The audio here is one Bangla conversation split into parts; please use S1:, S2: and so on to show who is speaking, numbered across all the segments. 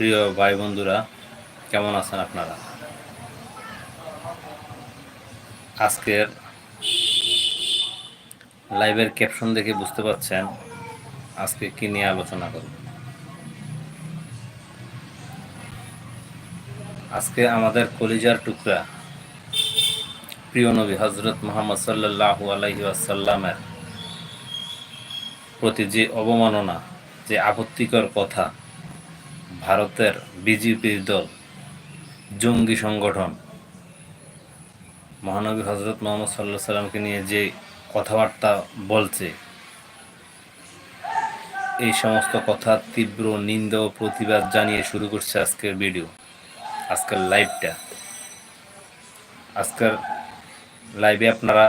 S1: প্রিয় ভাই বন্ধুরা কেমন আছেন আপনারা? আজকের লাইভের ক্যাপশন দেখে বুঝতে পারছেন আজকে কি নিয়ে আলোচনা করব। আজকে আমাদের কলিজার টুকরা প্রিয় নবী হজরত মোহাম্মদ সাল্লাহ আলহি আসাল্লামের প্রতি যে অবমাননা, যে আপত্তিকর কথা ভারতের বিজেপির দল, জঙ্গি সংগঠন, মহানবী হজরত মোহাম্মদ সাল্লাহ সাল্লামকে নিয়ে যে কথাবার্তা বলছে, এই সমস্ত কথা তীব্র নিন্দা ও প্রতিবাদ জানিয়ে শুরু করছে আজকের ভিডিও, আজকের লাইভটা। আজকের লাইভে আপনারা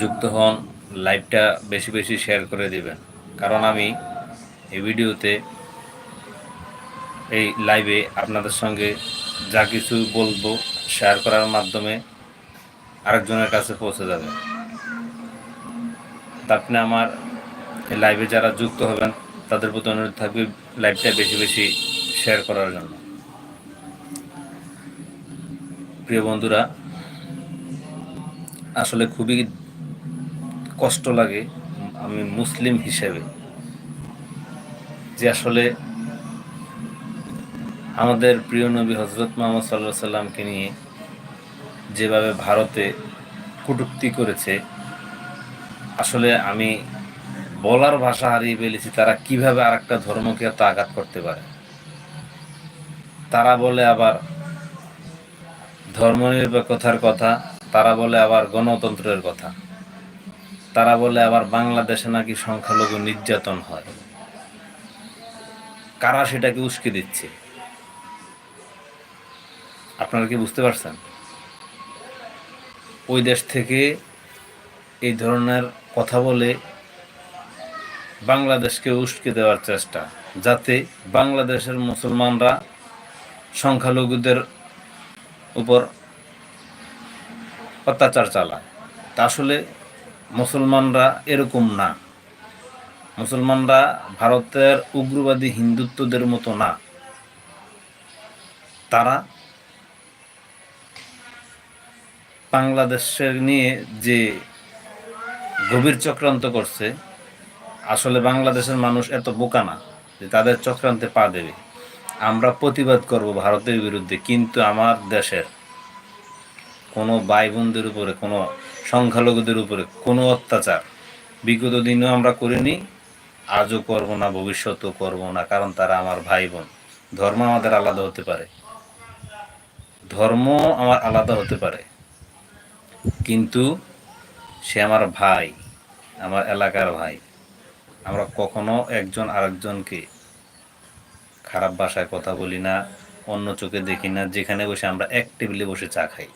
S1: যুক্ত হন, লাইভটা বেশি বেশি শেয়ার করে দিবেন। কারণ আমি এই ভিডিওতে এই লাইভে আপনাদের সঙ্গে যা কিছু বলব শেয়ার করার মাধ্যমে আরেকজনের কাছে পৌঁছে যাবে। তা আপনি আমার এই লাইভে যারা যুক্ত হবেন, তাদের প্রতি অনুরোধ থাকবে লাইভটা বেশি বেশি শেয়ার করার জন্য। প্রিয় বন্ধুরা, আসলে খুবই কষ্ট লাগে আমি মুসলিম হিসেবে যে আসলে আমাদের প্রিয় নবী হজরত মোহাম্মদ সাল্লাহ সাল্লামকে নিয়ে যেভাবে ভারতে কটূক্তি করেছে, আসলে আমি বলার ভাষা হারিয়ে ফেলেছি, তারা কীভাবে আর একটা ধর্মকে এত আঘাত করতে পারে? তারা বলে আবার ধর্মনিরপেক্ষতার কথা, তারা বলে আবার গণতন্ত্রের কথা। তারা বলে আবার বাংলাদেশে নাকি সংখ্যালঘু নির্যাতন হয়। কারা সেটাকে উস্কে দিচ্ছে? আপনারা কি বুঝতে পারছেন? ওই দেশ থেকে এই ধরনের কথা বলে বাংলাদেশকে উস্কে দেওয়ার চেষ্টা, যাতে বাংলাদেশের মুসলমানরা সংখ্যালঘুদের উপর অত্যাচার চালায়। তা আসলে মুসলমানরা এরকম না। মুসলমানরা ভারতের উগ্রবাদী হিন্দুত্বদের মতো না। তারা বাংলাদেশের নিয়ে যে গভীর চক্রান্ত করছে, আসলে বাংলাদেশের মানুষ এত বোকা না যে তাদের চক্রান্তে পা দেবে। আমরা প্রতিবাদ করব ভারতের বিরুদ্ধে, কিন্তু আমার দেশের কোনো ভাই বোনদের উপরে, কোনো সংখ্যালঘুদের উপরে কোনো অত্যাচার বিগত দিনেও আমরা করিনি, আজও করব না, ভবিষ্যতেও করব না, কারণ তারা আমার ভাই বোন ধর্ম আমাদের আলাদা হতে পারে। ধর্ম আমার আলাদা হতে পারে। কিন্তু সে আমার ভাই, আমার এলাকার ভাই। আমরা কখনো একজন আরেকজনকে খারাপ ভাষায় কথা বলি না, অন্য চোখে দেখি না, যেখানে বসে আমরা এক টেবিলে বসে চা খাই।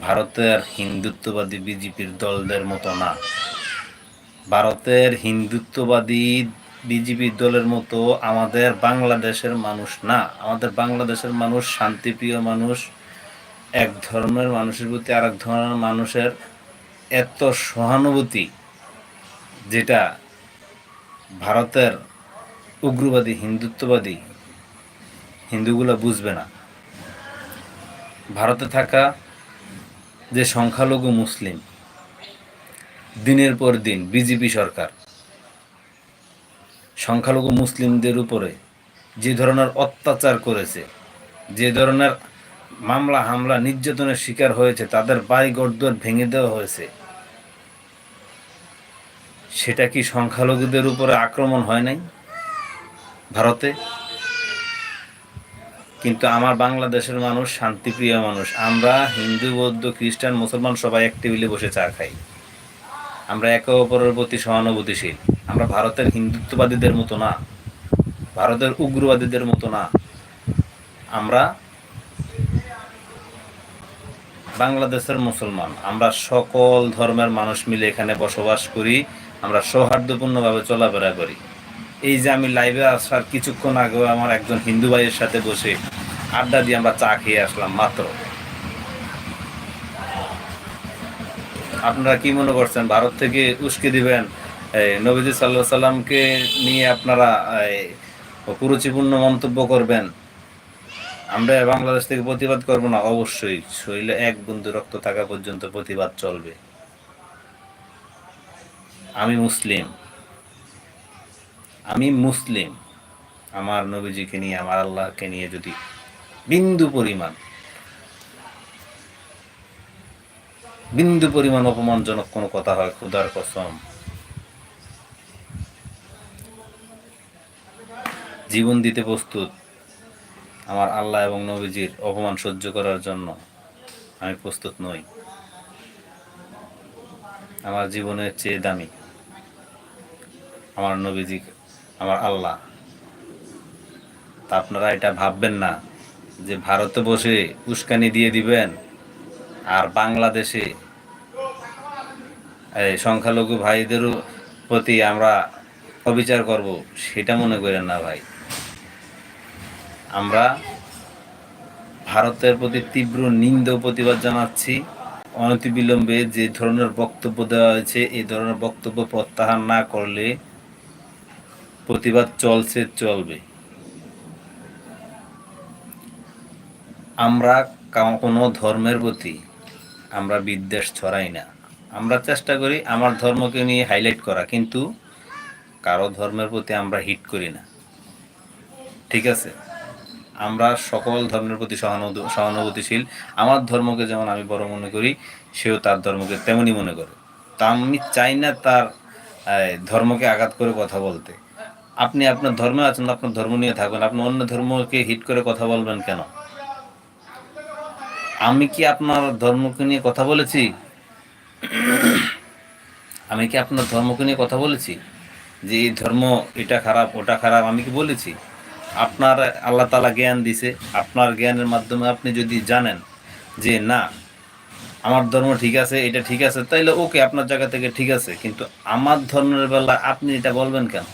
S1: ভারতের হিন্দুত্ববাদী বিজেপির দলদের মতো না। ভারতের হিন্দুত্ববাদী বিজেপি দলের মতো আমাদের বাংলাদেশের মানুষ না। আমাদের বাংলাদেশের মানুষ শান্তিপ্রিয় মানুষ এক ধর্মের মানুষের প্রতি আর এক ধরনের মানুষের এত সহানুভূতি যেটা ভারতের উগ্রবাদী, হিন্দুত্ববাদী হিন্দুগুলো বুঝবে না। ভারতে থাকা যে সংখ্যালঘু মুসলিম, দিনের পর দিন বিজেপি সরকার, সংখ্যালঘু মুসলিমদের উপরে যে ধরনের অত্যাচার করেছে, যে ধরনের মামলা, হামলা, নির্যাতনের শিকার হয়েছে, তাদের বাড়ি গড়দুয়ার ভেঙে দেওয়া হয়েছে। সেটা কি সংখ্যালঘুদের উপরে আক্রমণ হয় নাই ভারতে? কিন্তু আমার বাংলাদেশের মানুষ শান্তিপ্রিয় মানুষ। আমরা হিন্দু, বৌদ্ধ, খ্রিস্টান, মুসলমান সবাই এক টেবিলে বসে চা খাই। আমরা একে অপরের প্রতি সহানুভূতিশীল। আমরা ভারতের হিন্দুত্ববাদীদের মতো না। ভারতের উগ্রবাদীদের মতো না। আমরা বাংলাদেশের মুসলমান। আমরা সকল ধর্মের মানুষ মিলে এখানে বসবাস করি, আমরা সৌহার্দ্যপূর্ণভাবে চলাফেরা করি। এই যে আমি লাইভে আসার কিছুক্ষণ আগেও আমার একজন হিন্দু ভাইয়ের সাথে বসে আড্ডা দিয়ে আমরা চা খেয়ে আসলাম, মাত্র। আপনারা কি মনে করছেন? ভারত থেকে উস্কে দিবেন নবীজি সাল্লাহ সাল্লামকে নিয়ে আপনারা কুরুচিপূর্ণ মন্তব্য করবেন? আমরা বাংলাদেশ থেকে প্রতিবাদ করব না, অবশ্যই। শরীরে এক বন্ধু রক্ত থাকা পর্যন্ত প্রতিবাদ চলবে। আমি মুসলিম। আমি মুসলিম। আমার নবীজিকে নিয়ে, আমার আল্লাহকে নিয়ে যদি বিন্দু পরিমাণ বিন্দু পরিমাণ অপমানজনক কোনো কথা হয়, খুদার কসম। জীবন দিতে প্রস্তুত। আমার আল্লাহ এবং নবীজির অপমান সহ্য করার জন্য আমি প্রস্তুত নই। আমার জীবনের চেয়ে দামি আমার নবীজি, আমার আল্লাহ। তা আপনারা এটা ভাববেন না যে ভারতে বসে উস্কানি দিয়ে দিবেন আর বাংলাদেশে এই সংখ্যালঘু ভাইদেরও প্রতি আমরা অবিচার করব, সেটা মনে করেন না ভাই। আমরা ভারতের প্রতি তীব্র নিন্দ প্রতিবাদ জানাচ্ছি। অনতিবিলম্বে যে ধরনের বক্তব্য দেওয়া হয়েছে এই ধরনের বক্তব্য প্রত্যাহার না করলে প্রতিবাদ চলছে, চলবে। আমরা কোনো ধর্মের প্রতি আমরা বিদ্বেষ ছড়াই না। আমরা চেষ্টা করি আমার ধর্মকে নিয়ে হাইলাইট করা, কিন্তু কারও ধর্মের প্রতি আমরা হিট করি না। ঠিক আছে? আমরা সকল ধর্মের প্রতি সহানুভূতি- সহানুভূতিশীল। আমার ধর্মকে যেমন আমি বড় মনে করি, সেও তার ধর্মকে তেমনই মনে করে। তা আমি চাই না তার ধর্মকে আঘাত করে কথা বলতে। আপনি আপনার ধর্মে আছেন, আপনার ধর্ম নিয়ে থাকবেন আপনি অন্য ধর্মকে হিট করে কথা বলবেন কেন? আমি কি আপনার ধর্মকে নিয়ে কথা বলেছি? আমি কি আপনার ধর্মকে নিয়ে কথা বলেছি? যে এই ধর্ম এটা খারাপ, ওটা খারাপ আমি কি বলেছি? আপনার আল্লাহ তালা জ্ঞান দিছে, আপনার জ্ঞানের মাধ্যমে আপনি যদি জানেন যে না, আমার ধর্ম ঠিক আছে, এটা ঠিক আছে, তাইলে ওকে আপনার জায়গা থেকে ঠিক আছে, কিন্তু আমার ধর্মের বেলা আপনি এটা বলবেন কেন?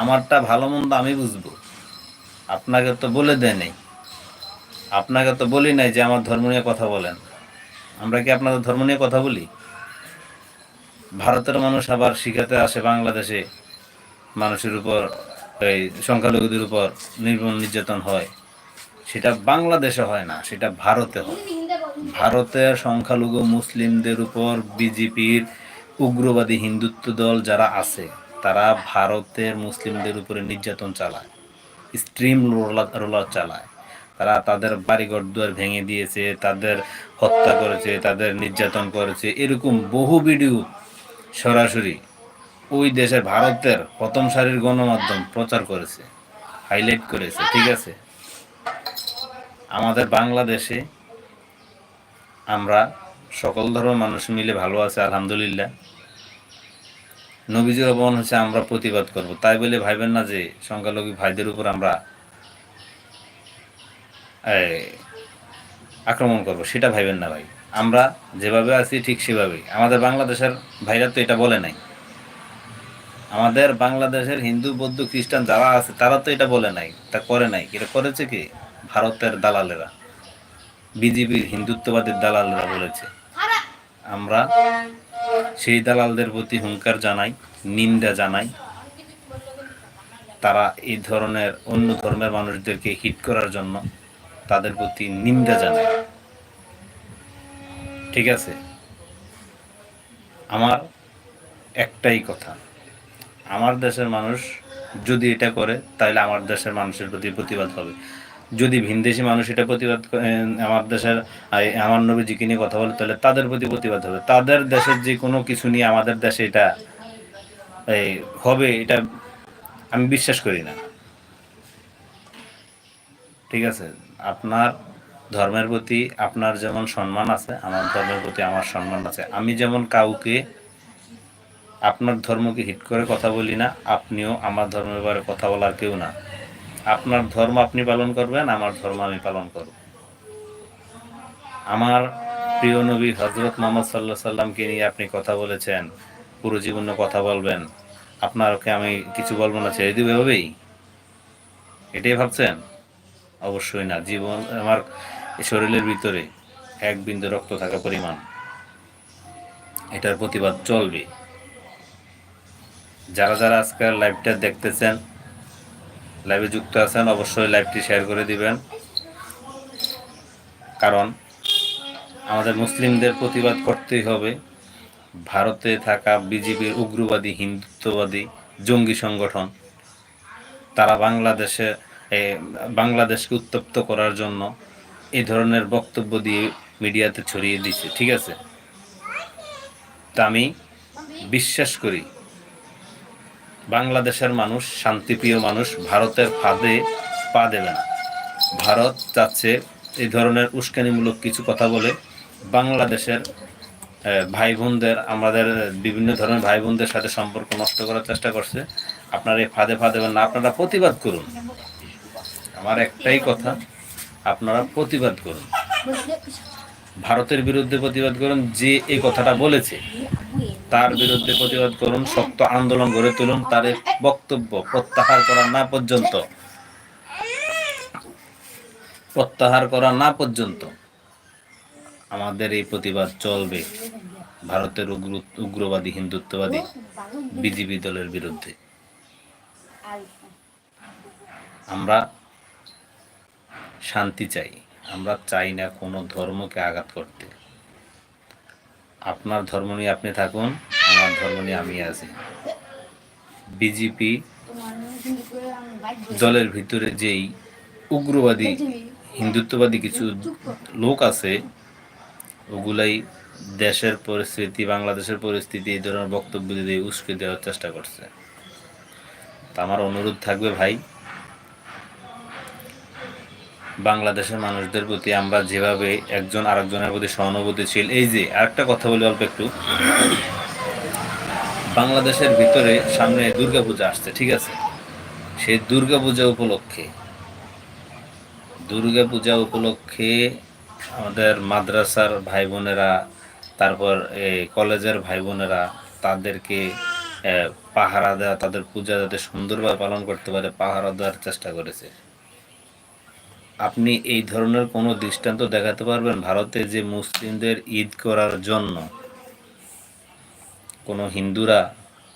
S1: আমারটা ভালো মন্দ আমি বুঝব। আপনাকে তো বলে দেয় নেই। আপনাকে তো বলি নাই যে আমার ধর্ম নিয়ে কথা বলেন। আমরা কি আপনাদের ধর্ম নিয়ে কথা বলি? ভারতের মানুষ আবার শিখাতে আসে বাংলাদেশে মানুষের উপর এই সংখ্যালঘুদের উপর নির্মম নির্যাতন হয়, সেটা বাংলাদেশে হয় না, সেটা ভারতে হয়। ভারতের সংখ্যালঘু মুসলিমদের উপর বিজেপির উগ্রবাদী হিন্দুত্ব দল যারা আছে, তারা ভারতের মুসলিমদের উপরে নির্যাতন চালায়, স্ট্রিম রোলার চালায়। তারা তাদের বাড়িঘর দুয়ার ভেঙে দিয়েছে, তাদের হত্যা করেছে, তাদের নির্যাতন করেছে, এরকম বহু ভিডিও সরাসরি ওই দেশের ভারতের প্রথম সারির গণমাধ্যম প্রচার করেছে হাইলাইট করেছে, ঠিক আছে? আমাদের বাংলাদেশে আমরা সকল ধর্মের মানুষ মিলে ভালো আছে, আলহামদুলিল্লাহ। নবীজির অপমান হচ্ছে আমরা প্রতিবাদ করব। তাই বলে ভাইবেন না যে সংখ্যালঘু ভাইদের উপর আমরা আক্রমণ করব, সেটা ভাইবেন না ভাই। আমরা যেভাবে আছি ঠিক সেভাবেই। আমাদের বাংলাদেশের ভাইরা তো এটা বলে নাই। আমাদের বাংলাদেশের হিন্দু, বৌদ্ধ, খ্রিস্টান যারা আছে, তারা তো এটা বলে নাই, তা করে নাই। এটা করেছে কি? ভারতের দালালেরা। বিজেপির হিন্দুত্ববাদের দালালেরা বলেছে। আমরা সেই দালালদের প্রতি হুঙ্কার জানাই, নিন্দা জানাই। তারা এই ধরনের অন্য ধর্মের মানুষদেরকে হিট করার জন্য তাদের প্রতি নিন্দা জানাই ঠিক আছে? আমার একটাই কথা। আমার দেশের মানুষ যদি এটা করে তাহলে আমার দেশের মানুষের প্রতি প্রতিবাদ হবে। যদি ভিনদেশি মানুষ এটা প্রতিবাদ আমার দেশের আমার নবীজিকে নিয়ে কথা বলে তাহলে তাদের প্রতি প্রতিবাদ হবে। তাদের দেশের যে কোনো কিছু নিয়ে আমাদের দেশে এটা এই, হবে এটা আমি বিশ্বাস করি না। ঠিক আছে? আপনার ধর্মের প্রতি আপনার যেমন সম্মান আছে আমার ধর্মের প্রতি আমার সম্মান আছে। আমি যেমন কাউকে আপনার ধর্মকে হিট করে কথা বলি না, আপনিও আমার ধর্মের ব্যাপারে কথা বলার কেউ না। আপনার ধর্ম আপনি পালন করবেন, আমার ধর্ম আমি পালন করব। আমার প্রিয় নবী হজরত মোহাম্মদ সাল্লাহ সাল্লামকে নিয়ে আপনি কথা বলেছেন, পুরো জীবনে কথা বলবেন। আপনারকে আমি কিছু বলব না, ছেড়ে দিব এভাবেই? এটাই ভাবছেন? অবশ্যই না, জীবন আমার শরীরের ভিতরে এক বিন্দু রক্ত থাকা পরিমাণ, এটার প্রতিবাদ চলবে। যারা যারা আজকের লাইভটা দেখতেছেন লাইভে যুক্ত আছেন, অবশ্যই লাইভটি শেয়ার করে দিবেন। কারণ আমাদের মুসলিমদের প্রতিবাদ করতেই হবে। ভারতে থাকা বিজেপির উগ্রবাদী, হিন্দুত্ববাদী জঙ্গি সংগঠন, তারা বাংলাদেশে বাংলাদেশকে উত্তপ্ত করার জন্য এই ধরনের বক্তব্য দিয়ে মিডিয়াতে ছড়িয়ে দিচ্ছে ঠিক আছে? তা আমি বিশ্বাস করি বাংলাদেশের মানুষ, শান্তিপ্রিয় মানুষ, ভারতের ফাঁদে পা দেবে না। ভারত চাচ্ছে এই ধরনের উস্কানিমূলক কিছু কথা বলে বাংলাদেশের ভাই বোনদের আমাদের বিভিন্ন ধরনের ভাই বোনদের সাথে সম্পর্ক নষ্ট করার চেষ্টা করছে। আপনারা এই ফাঁদে ফাঁদে না। আপনারা প্রতিবাদ করুন। আমার একটাই কথা, আপনারা প্রতিবাদ করুন। ভারতের বিরুদ্ধে প্রতিবাদ করুন, যে এই কথাটা বলেছে, তার বিরুদ্ধে প্রতিবাদ করুন, শক্ত আন্দোলন গড়ে তুলুন, তার বক্তব্য প্রত্যাহার করা না পর্যন্ত। প্রত্যাহার করা না পর্যন্ত আমাদের এই প্রতিবাদ চলবে ভারতের উগ্র, উগ্রবাদী, হিন্দুত্ববাদী, বিজেপি দলের বিরুদ্ধে। আমরা শান্তি চাই। আমরা চাই না কোনো ধর্মকে আঘাত করতে। আপনার ধর্ম নিয়ে আপনি থাকুন, আমার ধর্ম নিয়ে আমি আছি। বিজেপি দলের ভিতরে যেই উগ্রবাদী, হিন্দুত্ববাদী কিছু লোক আছে, ওগুলাই দেশের পরিস্থিতি, বাংলাদেশের পরিস্থিতি, এই ধরনের বক্তব্য দিয়ে উস্কে দেওয়ার চেষ্টা করছে। তা আমার অনুরোধ থাকবে ভাই বাংলাদেশের মানুষদের প্রতি আমরা যেভাবে একজন আরেকজনের প্রতি সহানুভূতিশীল, এই যে আরেকটা কথা বলি অল্প একটু। বাংলাদেশের ভিতরে সামনে দুর্গাপূজা আসছে, ঠিক আছে? সেই দুর্গাপূজা উপলক্ষে দুর্গাপূজা উপলক্ষে আমাদের মাদ্রাসার ভাই বোনেরা তারপর কলেজের ভাই বোনেরা তাদেরকে পাহারা দেওয়া তাদের পূজা যাতে সুন্দরভাবে পালন করতে পারে, পাহারা দেওয়ার চেষ্টা করেছে। আপনি এই ধরনের কোনো দৃষ্টান্ত দেখাতে পারবেন ভারতে যে মুসলিমদের ঈদ করার জন্য। কোনো হিন্দুরা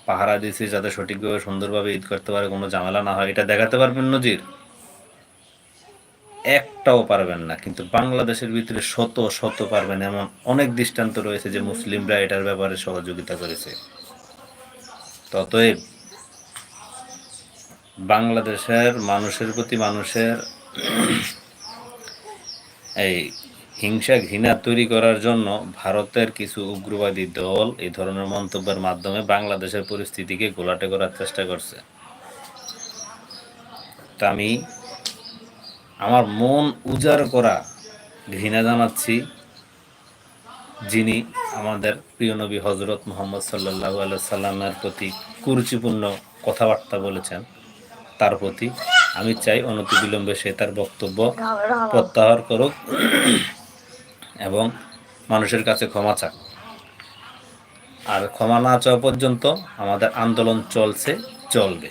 S1: পাহারা দিয়েছে যাতে সঠিকভাবে, সুন্দরভাবে ঈদ করতে পারে, কোনো ঝামেলা না হয়, এটা দেখাতে পারবেন নজির? একটাও পারবেন না, কিন্তু বাংলাদেশের ভিতরে শত শত পারবেন এমন অনেক দৃষ্টান্ত রয়েছে যে মুসলিমরা এটার ব্যাপারে সহযোগিতা করেছে। ততএব বাংলাদেশের মানুষের প্রতি মানুষের এই হিংসা ঘৃণা তৈরি করার জন্য ভারতের কিছু উগ্রবাদী দল এই ধরনের মন্তব্যের মাধ্যমে বাংলাদেশের পরিস্থিতিকে গোলাটে করার চেষ্টা করছে। তা আমি আমার মন উজাড় করা ঘৃণা জানাচ্ছি যিনি আমাদের প্রিয় নবী হজরত মোহাম্মদ সাল্লাহ সাল্লামের প্রতি কুরুচিপূর্ণ কথাবার্তা বলেছেন, তার প্রতি আমি চাই অনতি অনতিবিলম্বে সে তার বক্তব্য প্রত্যাহার করুক এবং মানুষের কাছে ক্ষমা চাক। আর ক্ষমা না চাওয়া পর্যন্ত আমাদের আন্দোলন চলছে চলবে।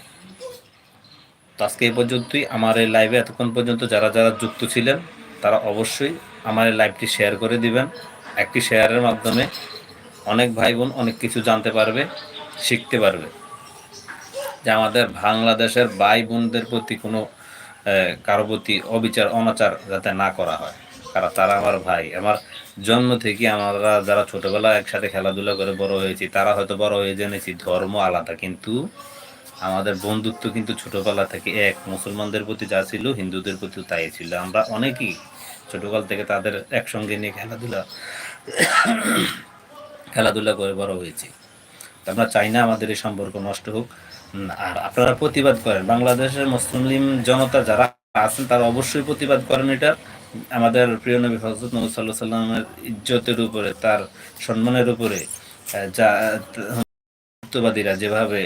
S1: তো আজকে এই পর্যন্তই। আমার এই লাইভে এতক্ষণ পর্যন্ত যারা যারা যুক্ত ছিলেন তারা অবশ্যই আমার এই লাইভটি শেয়ার করে দিবেন। একটি শেয়ারের মাধ্যমে অনেক ভাই বোন অনেক কিছু জানতে পারবে শিখতে পারবে। যে আমাদের বাংলাদেশের ভাই বোনদের প্রতি কোনো কারও প্রতি অবিচার, অনাচার যাতে না করা হয়। কারণ তারা আমার ভাই। আমার জন্ম থেকে আমরা যারা ছোটবেলা একসাথে খেলাধুলা করে বড় হয়েছি, তারা হয়তো বড় হয়ে জেনেছি, ধর্ম আলাদা। কিন্তু আমাদের বন্ধুত্ব কিন্তু ছোটবেলা থেকে এক। মুসলমানদের প্রতি যা ছিল, হিন্দুদের প্রতি তাই ছিল। আমরা অনেকেই ছোটকাল থেকে তাদের একসঙ্গে নিয়ে খেলাধুলা খেলাধুলা করে বড় হয়েছি। আমরা চাই না আমাদের এই সম্পর্ক নষ্ট হোক। আর আপনারা প্রতিবাদ করেন। বাংলাদেশের মুসলিম জনতা যারা আছেন, তারা অবশ্যই প্রতিবাদ করেন এটা। আমাদের প্রিয় নবী হজরত নবী সাল্লাহ সাল্লামের ইজ্জতের উপরে, তার সম্মানের উপরে যা হিন্দুত্ববাদীরা যেভাবে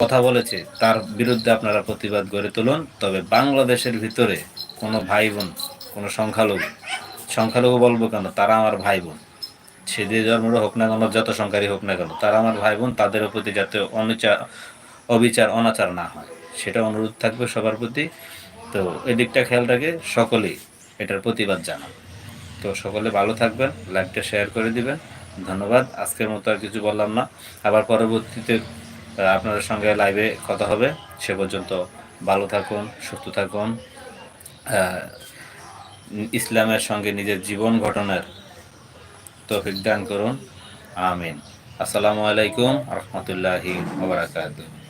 S1: কথা বলেছে, তার বিরুদ্ধে আপনারা প্রতিবাদ গড়ে তুলুন। তবে বাংলাদেশের ভিতরে কোনো ভাই বোন, কোনো সংখ্যালঘু সংখ্যালঘু বলব কেন? তারা আমার ভাই বোন। সে যে জন্মের হোক না কেন, যত সংখ্যারই হোক না কেন, তারা আমার ভাই বোন, তাদের প্রতি যাতে অনুচার অবিচার, অনাচার না হয়, সেটা অনুরোধ থাকবে সবার প্রতি। তো এদিকটা খেয়াল রাখে সকলেই এটার প্রতিবাদ জানান। তো সকলে ভালো থাকবেন লাইভটা শেয়ার করে দিবেন। ধন্যবাদ, আজকের মতো আর কিছু বললাম না। আবার পরবর্তীতে আপনাদের সঙ্গে লাইভে কথা হবে। সে পর্যন্ত ভালো থাকুন, সুস্থ থাকুন। ইসলামের সঙ্গে নিজের জীবন গঠনের তৌফিক দান করুন। আমিন। আসসালামু আলাইকুম রহমতুল্লাহি ওবরাকাতুহ